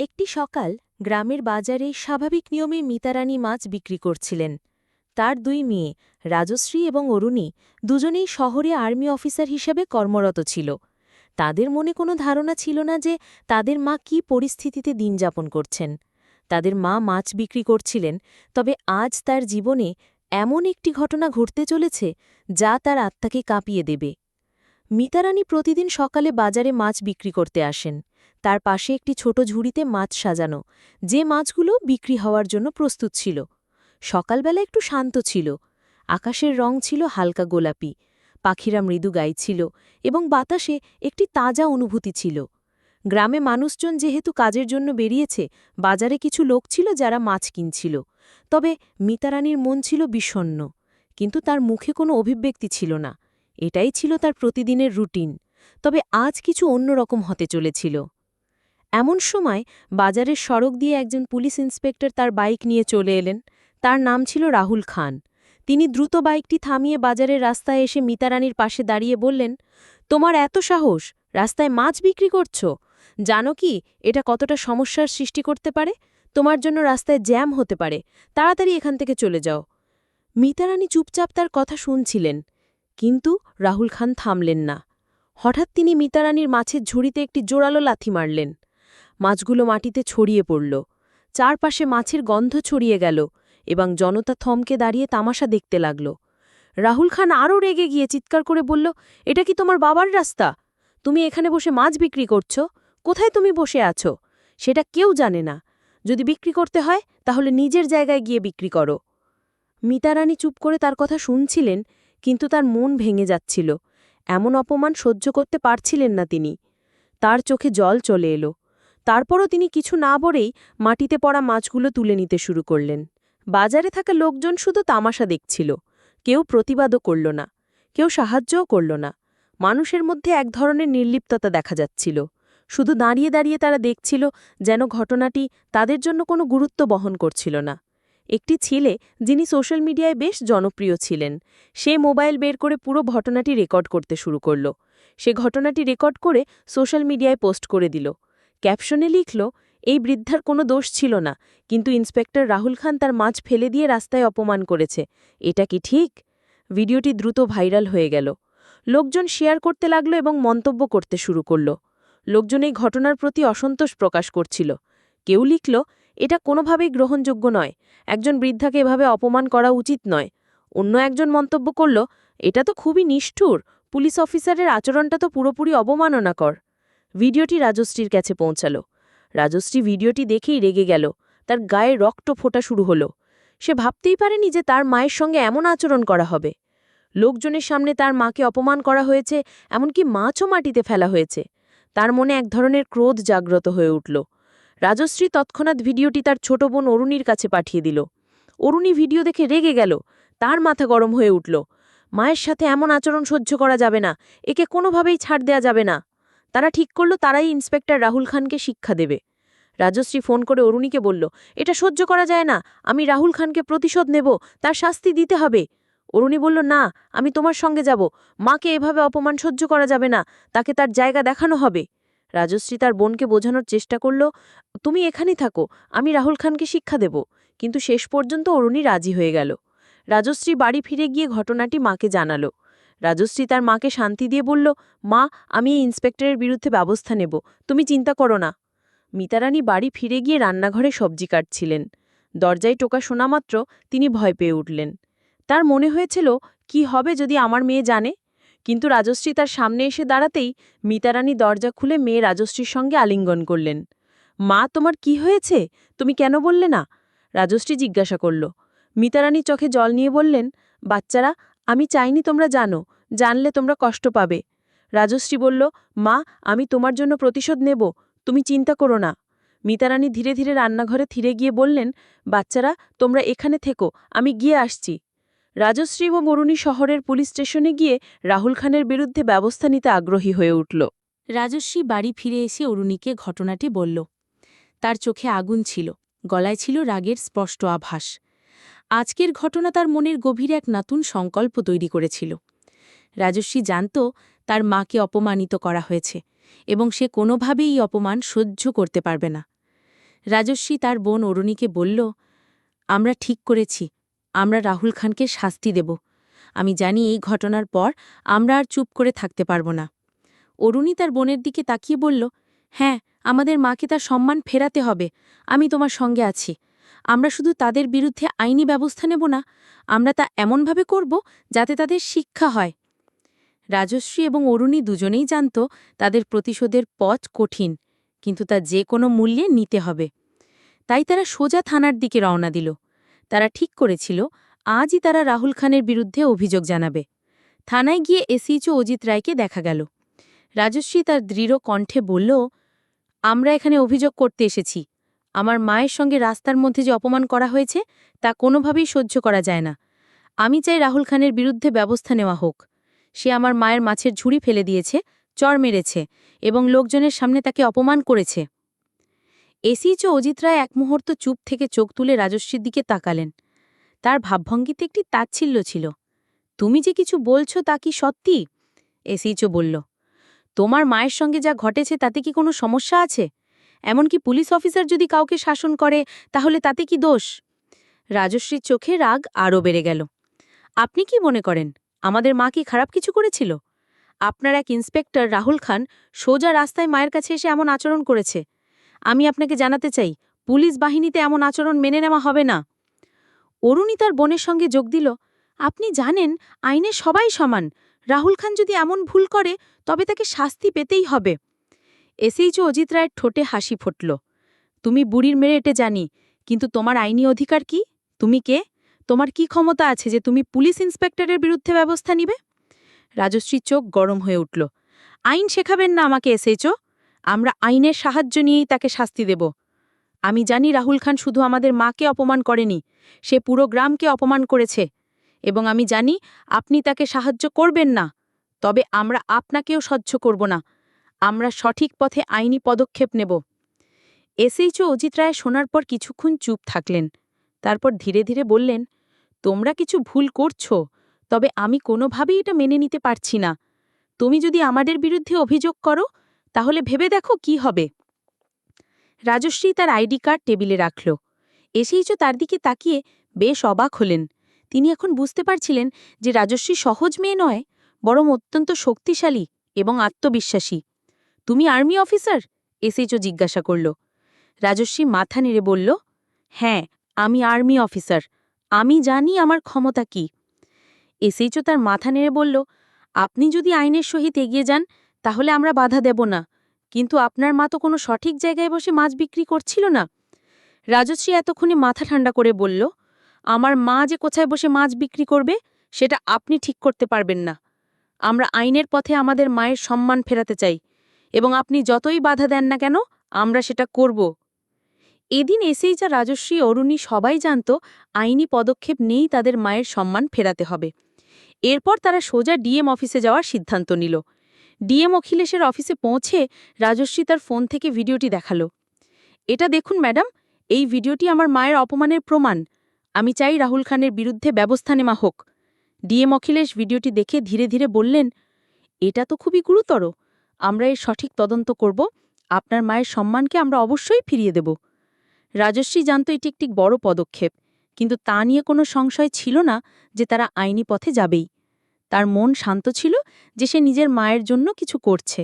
একটি সকাল গ্রামের বাজারে স্বাভাবিক নিয়মে মিতারানী মাছ বিক্রি করছিলেন। তার দুই মেয়ে, রাজশ্রী এবং অরুণী, দুজনেই শহরে আর্মি অফিসার হিসেবে কর্মরত ছিল। তাদের মনে কোনো ধারণা ছিল না যে তাদের মা কী পরিস্থিতিতে দিন যাপন করছেন। তাদের মা মাছ বিক্রি করছিলেন, তবে আজ তার জীবনে এমন একটি ঘটনা ঘটতে চলেছে যা তার আত্মাকে কাঁপিয়ে দেবে। মিতারানী প্রতিদিন সকালে বাজারে মাছ বিক্রি করতে আসেন। তার পাশে একটি ছোট ঝুড়িতে মাছ সাজানো, যে মাছগুলো বিক্রি হওয়ার জন্য প্রস্তুত ছিল। সকালবেলা একটু শান্ত ছিল। আকাশের রং ছিল হালকা গোলাপি, পাখিরা মৃদু গাইছিল এবং বাতাসে একটি তাজা অনুভূতি ছিল। গ্রামে মানুষজন যেহেতু কাজের জন্য বেরিয়েছে, বাজারে কিছু লোক ছিল যারা মাছ কিনছিল, তবে মিতারানীর মন ছিল বিষণ্ন কিন্তু তার মুখে কোনো অভিব্যক্তি ছিল না। এটাই ছিল তার প্রতিদিনের রুটিন, তবে আজ কিছু অন্যরকম হতে চলেছিল। এমন সময় বাজারের সড়ক দিয়ে একজন পুলিশ ইন্সপেক্টর তার বাইক নিয়ে চলে এলেন। তার নাম ছিল রাহুল খান। তিনি দ্রুত বাইকটি থামিয়ে বাজারের রাস্তায় এসে মিতারানীর পাশে দাঁড়িয়ে বললেন, তোমার এত সাহস, রাস্তায় মাছ বিক্রি করছ? জানো কি, এটা কতটা সমস্যার সৃষ্টি করতে পারে? তোমার জন্য রাস্তায় জ্যাম হতে পারে। তাড়াতাড়ি এখান থেকে চলে যাও। মিতারানী চুপচাপ তার কথা শুনছিলেন, কিন্তু রাহুল খান থামলেন না। হঠাৎ তিনি মিতারানীর মাছের ঝুড়িতে একটি জোরালো লাথি মারলেন। মাছগুলো মাটিতে ছড়িয়ে পড়ল। চারপাশে মাছের গন্ধ ছড়িয়ে গেল এবং জনতা থমকে দাঁড়িয়ে তামাশা দেখতে লাগল। রাহুল খান আরও রেগে গিয়ে চিৎকার করে বলল, এটা কি তোমার বাবার রাস্তা? তুমি এখানে বসে মাছ বিক্রি করছ? কোথায় তুমি বসে আছো? সেটা কেউ জানে না। যদি বিক্রি করতে হয়, তাহলে নিজের জায়গায় গিয়ে বিক্রি করো মিতারানী চুপ করে তার কথা শুনছিলেন, কিন্তু তার মন ভেঙে যাচ্ছিল। এমন অপমান সহ্য করতে পারছিলেন না তিনি। তার চোখে জল চলে এলো। তারপরও তিনি কিছু না বলেই মাটিতে পড়া মাছগুলো তুলে নিতে শুরু করলেন। বাজারে থাকা লোকজন শুধু তামাশা দেখছিল। কেউ প্রতিবাদও করল না, কেউ সাহায্যও করল না। মানুষের মধ্যে এক ধরনের নির্লিপ্ততা দেখা যাচ্ছিল। শুধু দাঁড়িয়ে দাঁড়িয়ে তারা দেখছিল যেন ঘটনাটি তাদের জন্য কোনো গুরুত্ব বহন করছিল না। একটি ছেলে, যিনি সোশ্যাল মিডিয়ায় বেশ জনপ্রিয় ছিলেন, সে মোবাইল বের করে পুরো ঘটনাটি রেকর্ড করতে শুরু করল। সে ঘটনাটি রেকর্ড করে সোশ্যাল মিডিয়ায় পোস্ট করে দিল। ক্যাপশনে লিখল, এই বৃদ্ধার কোনো দোষ ছিল না, কিন্তু ইন্সপেক্টর রাহুল খান তার মাছ ফেলে দিয়ে রাস্তায় অপমান করেছে। এটা কি ঠিক? ভিডিওটি দ্রুত ভাইরাল হয়ে গেল। লোকজন শেয়ার করতে লাগল এবং মন্তব্য করতে শুরু করল। লোকজন এই ঘটনার প্রতি অসন্তোষ প্রকাশ করছিল। কেউ লিখল, এটা কোনোভাবেই গ্রহণযোগ্য নয়। একজন বৃদ্ধাকে এভাবে অপমান করা উচিত নয়। অন্য একজন মন্তব্য করল, এটা তো খুবই নিষ্ঠুর। পুলিশ অফিসারের আচরণটা তো পুরোপুরি অবমাননাকর। ভিডিওটি রাজশ্রীর কাছে পৌঁছাল। রাজশ্রী ভিডিওটি দেখেই রেগে গেল। তার গায়ে রক্ত ফোটা শুরু হলো। সে ভাবতেই পারেনি যে তার মায়ের সঙ্গে এমন আচরণ করা হবে। লোকজনের সামনে তার মাকে অপমান করা হয়েছে, এমনকি মাছও মাটিতে ফেলা হয়েছে। তার মনে এক ধরনের ক্রোধ জাগ্রত হয়ে উঠল। রাজশ্রী তৎক্ষণাৎ ভিডিওটি তার ছোট বোন অরুণীর কাছে পাঠিয়ে দিল। অরুণী ভিডিও দেখে রেগে গেল। তার মাথা গরম হয়ে উঠল। মায়ের সাথে এমন আচরণ সহ্য করা যাবে না। একে কোনোভাবেই ছাড় দেয়া যাবে না। তারা ঠিক করল, তারাই ইন্সপেক্টর রাহুল খানকে শিক্ষা দেবে। রাজশ্রী ফোন করে অরুণীকে বলল, এটা সহ্য করা যায় না, আমি রাহুল খানকে প্রতিশোধ নেব, তার শাস্তি দিতে হবে। অরুণী বলল, না, আমি তোমার সঙ্গে যাব, মাকে এভাবে অপমান সহ্য করা যাবে না, তাকে তার জায়গা দেখানো হবে। রাজশ্রী তার বোনকে বোঝানোর চেষ্টা করল, তুমি এখানেই থাকো, আমি রাহুল খানকে শিক্ষা দেব। কিন্তু শেষ পর্যন্ত অরুণী রাজি হয়ে গেল। রাজশ্রী বাড়ি ফিরে গিয়ে ঘটনাটি মাকে জানালো। রাজশ্রী তার মাকে শান্তি দিয়ে বলল, মা, আমি এই ইন্সপেক্টরের বিরুদ্ধে ব্যবস্থা নেব, তুমি চিন্তা করো না। মিতারানী বাড়ি ফিরে গিয়ে রান্নাঘরে সবজি কাটছিলেন। দরজায় টোকা শোনা মাত্র তিনি ভয় পেয়ে উঠলেন। তার মনে হয়েছিল, কি হবে যদি আমার মেয়ে জানে? কিন্তু রাজশ্রী তার সামনে এসে দাঁড়াতেই মিতারানী দরজা খুলে মেয়ে রাজশ্রীর সঙ্গে আলিঙ্গন করলেন। মা, তোমার কি হয়েছে? তুমি কেন বললে না? রাজশ্রী জিজ্ঞাসা করল। মিতারানী চোখে জল নিয়ে বললেন, বাচ্চারা আমি চাইনি তোমরা জানো, জানলে তোমরা কষ্ট পাবে। রাজশ্রী বলল, মা, আমি তোমার জন্য প্রতিশোধ নেব, তুমি চিন্তা করো না। মিতারানী ধীরে ধীরে রান্নাঘরে থিরে গিয়ে বললেন, বাচ্চারা, তোমরা এখানে থেকো, আমি গিয়ে আসছি। রাজশ্রী ও মরুণী শহরের পুলিশ স্টেশনে গিয়ে রাহুল খানের বিরুদ্ধে ব্যবস্থা নিতে আগ্রহী হয়ে উঠল। রাজশ্রী বাড়ি ফিরে এসে অরুণীকে ঘটনাটি বলল। তার চোখে আগুন ছিল, গলায় ছিল রাগের স্পষ্ট আভাস। আজকের ঘটনা তার মনের গভীরে এক নতুন সংকল্প তৈরি করেছিল। রাজস্বী জানত তার মাকে অপমানিত করা হয়েছে এবং সে কোনোভাবেই এই অপমান সহ্য করতে পারবে না। রাজস্বী তার বোন অরুণীকে বলল, আমরা ঠিক করেছি, আমরা রাহুল খানকে শাস্তি দেব। আমি জানি এই ঘটনার পর আমরা আর চুপ করে থাকতে পারব না। অরুণী তার বোনের দিকে তাকিয়ে বলল হ্যাঁ আমাদের মাকে তার সম্মান ফেরাতে হবে। আমি তোমার সঙ্গে আছি। আমরা শুধু তাদের বিরুদ্ধে আইনি ব্যবস্থা নেব না, আমরা তা এমনভাবে করব যাতে তাদের শিক্ষা হয়। রাজশ্রী এবং অরুণী দুজনেই জানত তাদের প্রতিশোধের পথ কঠিন, কিন্তু তা যে কোনো মূল্যে নিতে হবে। তাই তারা সোজা থানার দিকে রওনা দিল। তারা ঠিক করেছিল, আজই তারা রাহুল খানের বিরুদ্ধে অভিযোগ জানাবে। থানায় গিয়ে এসিচও অজিত রায়কে দেখা গেল। রাজশ্রী তার দৃঢ় কণ্ঠে বলল, আমরা এখানে অভিযোগ করতে এসেছি। আমার মায়ের সঙ্গে রাস্তার মধ্যে যে অপমান করা হয়েছে, তা কোনোভাবেই সহ্য করা যায় না। আমি চাই রাহুল খানের বিরুদ্ধে ব্যবস্থা নেওয়া হোক। সে আমার মায়ের মাছের ঝুড়ি ফেলে দিয়েছে চর মেরেছে এবং লোকজনের সামনে তাকে অপমান করেছে। এসিচও অজিত রায় এক মুহূর্ত চুপ থেকে চোখ তুলে রাজস্বীর দিকে তাকালেন। তার ভাবভঙ্গিতে একটি তাচ্ছিল্য ছিল। তুমি যে কিছু বলছো তা কি সত্যি? এসিচও বলল। তোমার মায়ের সঙ্গে যা ঘটেছে তাতে কি কোনো সমস্যা আছে? এমনকি পুলিশ অফিসার যদি কাউকে শাসন করে, তাহলে তাতে কি দোষ? রাজশ্রীর চোখে রাগ আরও বেড়ে গেল। আপনি কি মনে করেন, আমাদের মা কি খারাপ কিছু করেছিল? আপনার এক ইন্সপেক্টর রাহুল খান সোজা রাস্তায় মায়ের কাছে এসে এমন আচরণ করেছে। আমি আপনাকে জানাতে চাই, পুলিশ বাহিনীতে এমন আচরণ মেনে নেওয়া হবে না। অরুণী তার বোনের সঙ্গে যোগ দিল, আপনি জানেন, আইনে সবাই সমান। রাহুল খান যদি এমন ভুল করে, তবে তাকে শাস্তি পেতেই হবে। এসেইচও অজিত রায়ের ঠোঁটে হাসি ফুটল। তুমি বুড়ির মেরে এটে জানি, কিন্তু তোমার আইনি অধিকার কি? তুমি কে? তোমার কি ক্ষমতা আছে যে তুমি পুলিশ ইন্সপেক্টরের বিরুদ্ধে ব্যবস্থা নিবে? রাজশ্রীর চোখ গরম হয়ে উঠল। আইন শেখাবেন না আমাকে এসেইচো আমরা আইনের সাহায্য নিয়েই তাকে শাস্তি দেব। আমি জানি রাহুল খান শুধু আমাদের মাকে অপমান করেনি, সে পুরো গ্রামকে অপমান করেছে। এবং আমি জানি আপনি তাকে সাহায্য করবেন না, তবে আমরা আপনাকেও সহ্য করব না। আমরা সঠিক পথে আইনি পদক্ষেপ নেব। এসএইচও অজিত রায় শোনার পর কিছুক্ষণ চুপ থাকলেন। তারপর ধীরে ধীরে বললেন, তোমরা কিছু ভুল করছ, তবে আমি কোনোভাবেই এটা মেনে নিতে পারছি না। তুমি যদি আমাদের বিরুদ্ধে অভিযোগ করো, তাহলে ভেবে দেখো কি হবে রাজশ্রী তার আইডি কার্ড টেবিলে রাখল। এসেইচও তার দিকে তাকিয়ে বেশ অবাক হলেন। তিনি এখন বুঝতে পারছিলেন যে রাজশ্রী সহজ মেয়ে নয়, বরং অত্যন্ত শক্তিশালী এবং আত্মবিশ্বাসী। তুমি আর্মি অফিসার? এসএইচও জিজ্ঞাসা করল। রাজস্বী মাথা নেড়ে বলল হ্যাঁ আমি আর্মি অফিসার। আমি জানি আমার ক্ষমতা কি। এসএইচও তার মাথা নেড়ে বলল, আপনি যদি আইনের সহিত এগিয়ে যান, তাহলে আমরা বাধা দেব না। কিন্তু আপনার মা তো কোনো সঠিক জায়গায় বসে মাছ বিক্রি করছিল না। রাজশ্রী এতক্ষণে মাথা ঠান্ডা করে বলল, আমার মা যে কোথায় বসে মাছ বিক্রি করবে, সেটা আপনি ঠিক করতে পারবেন না। আমরা আইনের পথে আমাদের মায়ের সম্মান ফেরাতে চাই। এবং আপনি যতই বাধা দেন না কেন, আমরা সেটা করব। এদিন এসেই যা রাজশ্রী অরুণী সবাই জানত আইনি পদক্ষেপ নেই তাদের মায়ের সম্মান ফেরাতে হবে। এরপর তারা সোজা ডিএম অফিসে যাওয়ার সিদ্ধান্ত নিল। ডিএম অখিলেশের অফিসে পৌঁছে রাজশ্রী তার ফোন থেকে ভিডিওটি দেখাল। এটা দেখুন ম্যাডাম, এই ভিডিওটি আমার মায়ের অপমানের প্রমাণ। আমি চাই রাহুল খানের বিরুদ্ধে ব্যবস্থা নেওয়া হোক। ডিএম অখিলেশ ভিডিওটি দেখে ধীরে ধীরে বললেন, এটা তো খুবই গুরুতর। আমরা এর সঠিক তদন্ত করব, আপনার মায়ের সম্মানকে আমরা অবশ্যই ফিরিয়ে দেব। রাজশ্রী জানত এটি একটি বড় পদক্ষেপ, কিন্তু তা নিয়ে কোনো সংশয় ছিল না যে তারা আইনি পথে যাবেই। তার মন শান্ত ছিল যে সে নিজের মায়ের জন্য কিছু করছে।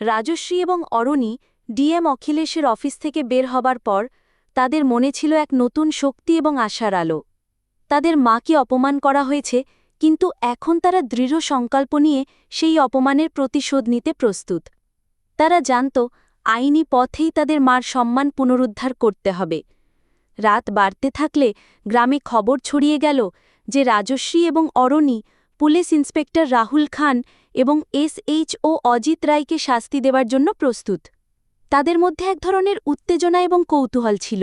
রাজশ্রী এবং অরণি ডিএম অখিলেশের অফিস থেকে বের হবার পর তাদের মনে ছিল এক নতুন শক্তি এবং আশার আলো। তাদের মাকে অপমান করা হয়েছে কিন্তু এখন তারা দৃঢ় সংকল্প নিয়ে সেই অপমানের প্রতিশোধ নিতে প্রস্তুত। তারা জানত, আইনি পথেই তাদের মার সম্মান পুনরুদ্ধার করতে হবে। রাত বাড়তে থাকলে গ্রামে খবর ছড়িয়ে গেল যে রাজশ্রী এবং অরণি, পুলিশ ইন্সপেক্টর রাহুল খান এবং এসএইচ ও অজিত রায়কে শাস্তি দেওয়ার জন্য প্রস্তুত। তাদের মধ্যে এক ধরনের উত্তেজনা এবং কৌতূহল ছিল।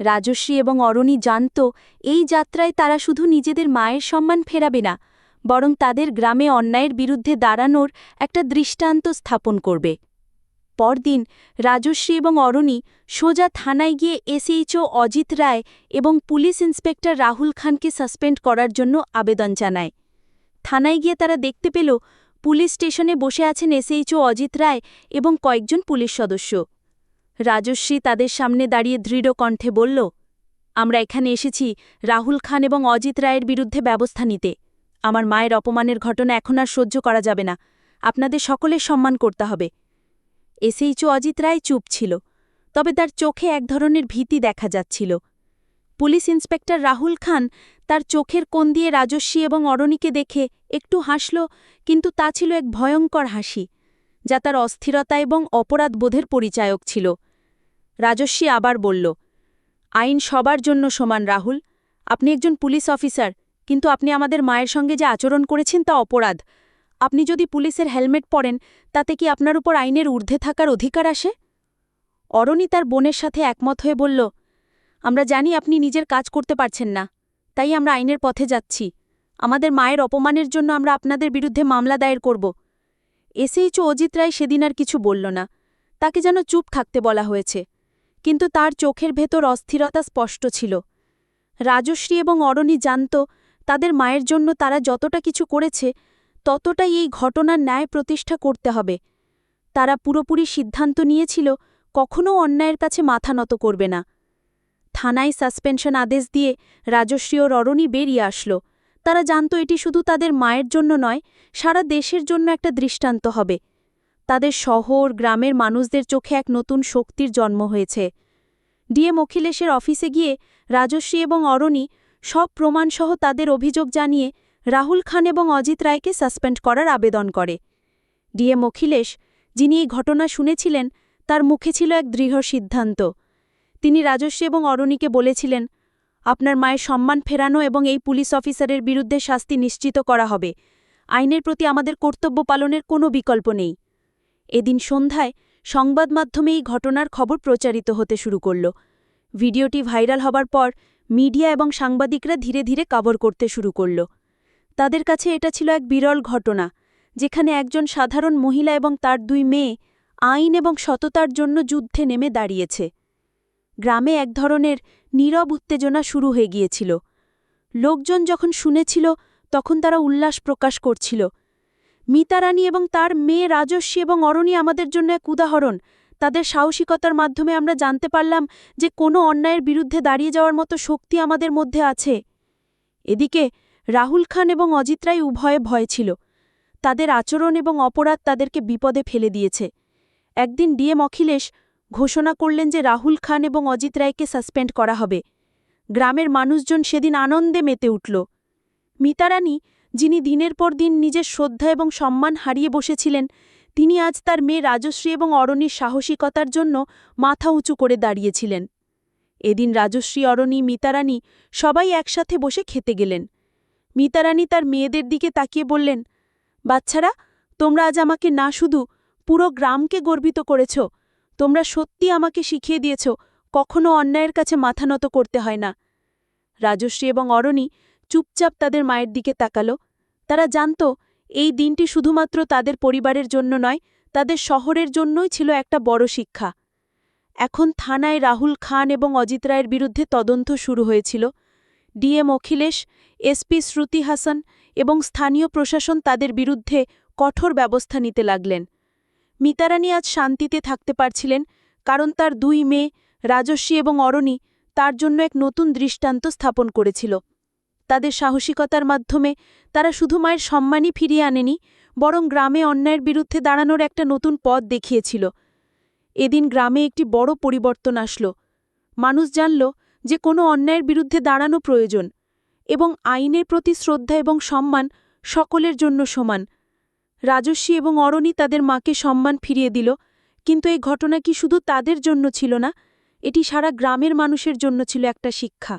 রাজশ্রী এবং অরণি জানত, এই যাত্রায় তারা শুধু নিজেদের মায়ের সম্মান ফেরাবে না, বরং তাদের গ্রামে অন্যায়ের বিরুদ্ধে দাঁড়ানোর একটা দৃষ্টান্ত স্থাপন করবে। পরদিন রাজশ্রী এবং অরণি সোজা থানায় গিয়ে এসএইচও অজিত রায় এবং পুলিশ ইন্সপেক্টর রাহুল খানকে সাসপেন্ড করার জন্য আবেদন জানায়। থানায় গিয়ে তারা দেখতে পেল, পুলিশ স্টেশনে বসে আছেন এসএইচও অজিত রায় এবং কয়েকজন পুলিশ সদস্য। রাজশ্রী তাদের সামনে দাঁড়িয়ে দৃঢ় কণ্ঠে বলল, আমরা এখানে এসেছি রাহুল খান এবং অজিত রায়ের বিরুদ্ধে ব্যবস্থা নিতে। আমার মায়ের অপমানের ঘটনা এখন আর সহ্য করা যাবে না। আপনাদের সকলের সম্মান করতে হবে এসএইচও অজিত রায় চুপ ছিল। তবে তার চোখে এক ধরনের ভীতি দেখা যাচ্ছিল। পুলিশ ইন্সপেক্টর রাহুল খান তার চোখের কোণ দিয়ে রাজস্বী এবং অরণিকে দেখে একটু হাসল, কিন্তু তা ছিল এক ভয়ঙ্কর হাসি, যা তার অস্থিরতা এবং অপরাধবোধের পরিচায়ক ছিল। রাজস্বী আবার বলল, আইন সবার জন্য সমান, রাহুল। আপনি একজন পুলিশ অফিসার, কিন্তু আপনি আমাদের মায়ের সঙ্গে যে আচরণ করেছেন তা অপরাধ। আপনি যদি পুলিশের হেলমেট পরেন, তাতে কি আপনার উপর আইনের ঊর্ধ্বে থাকার অধিকার আসে? অরণি তার বোনের সাথে একমত হয়ে বলল, আমরা জানি আপনি নিজের কাজ করতে পারছেন না, তাই আমরা আইনের পথে যাচ্ছি। আমাদের মায়ের অপমানের জন্য আমরা আপনাদের বিরুদ্ধে মামলা দায়ের করব। এসএইচও অজিত রায় সেদিন আর কিছু বলল না। তাকে যেন চুপ থাকতে বলা হয়েছে। কিন্তু তার চোখের ভেতর অস্থিরতা স্পষ্ট ছিল। রাজশ্রী এবং অরণি জানত, তাদের মায়ের জন্য তারা যতটা কিছু করেছে, ততটাই এই ঘটনার ন্যায় প্রতিষ্ঠা করতে হবে। তারা পুরোপুরি সিদ্ধান্ত নিয়েছিল কখনও অন্যায়ের কাছে মাথা নত করবে না। থানায় সাসপেনশন আদেশ দিয়ে রাজশ্রী ও ররণী বেরিয়ে আসল। তারা জানত এটি শুধু তাদের মায়ের জন্য নয়, সারা দেশের জন্য একটা দৃষ্টান্ত হবে। তাদের শহর, গ্রামের মানুষদের চোখে এক নতুন শক্তির জন্ম হয়েছে। ডিএম অখিলেশের অফিসে গিয়ে রাজশ্রী এবং অরণি সব প্রমাণসহ তাদের অভিযোগ জানিয়ে রাহুল খান এবং অজিত রায়কে সাসপেন্ড করার আবেদন করে। ডিএম অখিলেশ যিনি এই ঘটনা শুনেছিলেন, তার মুখে ছিল এক দৃঢ় সিদ্ধান্ত। তিনি রাজস্বী এবং অরণিকে বলেছিলেন, আপনার মায়ের সম্মান ফেরানো এবং এই পুলিশ অফিসারের বিরুদ্ধে শাস্তি নিশ্চিত করা হবে। আইনের প্রতি আমাদের কর্তব্য পালনের কোনো বিকল্প নেই। এদিন সন্ধ্যায় সংবাদ মাধ্যমে এই ঘটনার খবর প্রচারিত হতে শুরু করল। ভিডিওটি ভাইরাল হবার পর মিডিয়া এবং সাংবাদিকরা ধীরে ধীরে কভার করতে শুরু করল। তাদের কাছে এটা ছিল এক বিরল ঘটনা, যেখানে একজন সাধারণ মহিলা এবং তার দুই মেয়ে আইন এবং সততার জন্য যুদ্ধে নেমে দাঁড়িয়েছে। গ্রামে এক ধরনের নীরব উত্তেজনা শুরু হয়ে গিয়েছিল। লোকজন যখন শুনেছিল, তখন তারা উল্লাস প্রকাশ করছিল। মিতারানী এবং তার মেয়ে রাজস্বী এবং অরণি আমাদের জন্য এক উদাহরণ। তাদের সাহসিকতার মাধ্যমে আমরা জানতে পারলাম যে কোনো অন্যায়ের বিরুদ্ধে দাঁড়িয়ে যাওয়ার মতো শক্তি আমাদের মধ্যে আছে। এদিকে, রাহুল খান এবং অজিত রায় উভয়ে ভয় ছিল। তাদের আচরণ এবং অপরাধ তাদেরকে বিপদে ফেলে দিয়েছে। একদিন ডিএম অখিলেশ ঘোষণা করলেন যে রাহুল খান এবং অজিত রায়কে সাসপেন্ড করা হবে। গ্রামের মানুষজন সেদিন আনন্দে মেতে উঠল। মিতারানী যিনি দিনের পর দিন নিজের শ্রদ্ধা এবং সম্মান হারিয়ে বসেছিলেন, তিনি আজ তার মেয়ে রাজশ্রী এবং অরণির সাহসিকতার জন্য মাথা উঁচু করে দাঁড়িয়েছিলেন। এদিন রাজশ্রী, অরণি মিতারানী সবাই একসাথে বসে খেতে গেলেন। মিতারানী তার মেয়েদের দিকে তাকিয়ে বললেন, বাচ্চারা, তোমরা আজ আমাকে না শুধু পুরো গ্রামকে গর্বিত করেছ, তোমরা সত্যি আমাকে শিখিয়ে দিয়েছ, কখনো অন্যায়ের কাছে মাথা নত করতে হয় না রাজশ্রী এবং অরণি চুপচাপ তাদের মায়ের দিকে তাকালো। তারা জানত, এই দিনটি শুধুমাত্র তাদের পরিবারের জন্য নয়, তাদের শহরের জন্যই ছিল একটা বড় শিক্ষা। এখন থানায় রাহুল খান এবং অজিত রায়ের বিরুদ্ধে তদন্ত শুরু হয়েছিল। ডিএম অখিলেশ, এসপি শ্রুতি হাসান এবং স্থানীয় প্রশাসন তাদের বিরুদ্ধে কঠোর ব্যবস্থা নিতে লাগলেন। মিতারানী আজ শান্তিতে থাকতে পারছিলেন, কারণ তার দুই মেয়ে, রাজস্বী এবং অরণি, তার জন্য এক নতুন দৃষ্টান্ত স্থাপন করেছিল। তাদের সাহসিকতার মাধ্যমে তারা শুধু মায়ের সম্মানই ফিরিয়ে আনেনি, বরং গ্রামে অন্যায়ের বিরুদ্ধে দাঁড়ানোর একটা নতুন পথ দেখিয়েছিল। এদিন গ্রামে একটি বড় পরিবর্তন আসল। মানুষ জানল যে কোনো অন্যায়ের বিরুদ্ধে দাঁড়ানো প্রয়োজন এবং আইনের প্রতি শ্রদ্ধা এবং সম্মান সকলের জন্য সমান। রাজস্বী এবং অরণি তাদের মাকে সম্মান ফিরিয়ে দিল, কিন্তু এই ঘটনা কি শুধু তাদের জন্য ছিল না, এটি সারা গ্রামের মানুষের জন্য ছিল একটা শিক্ষা।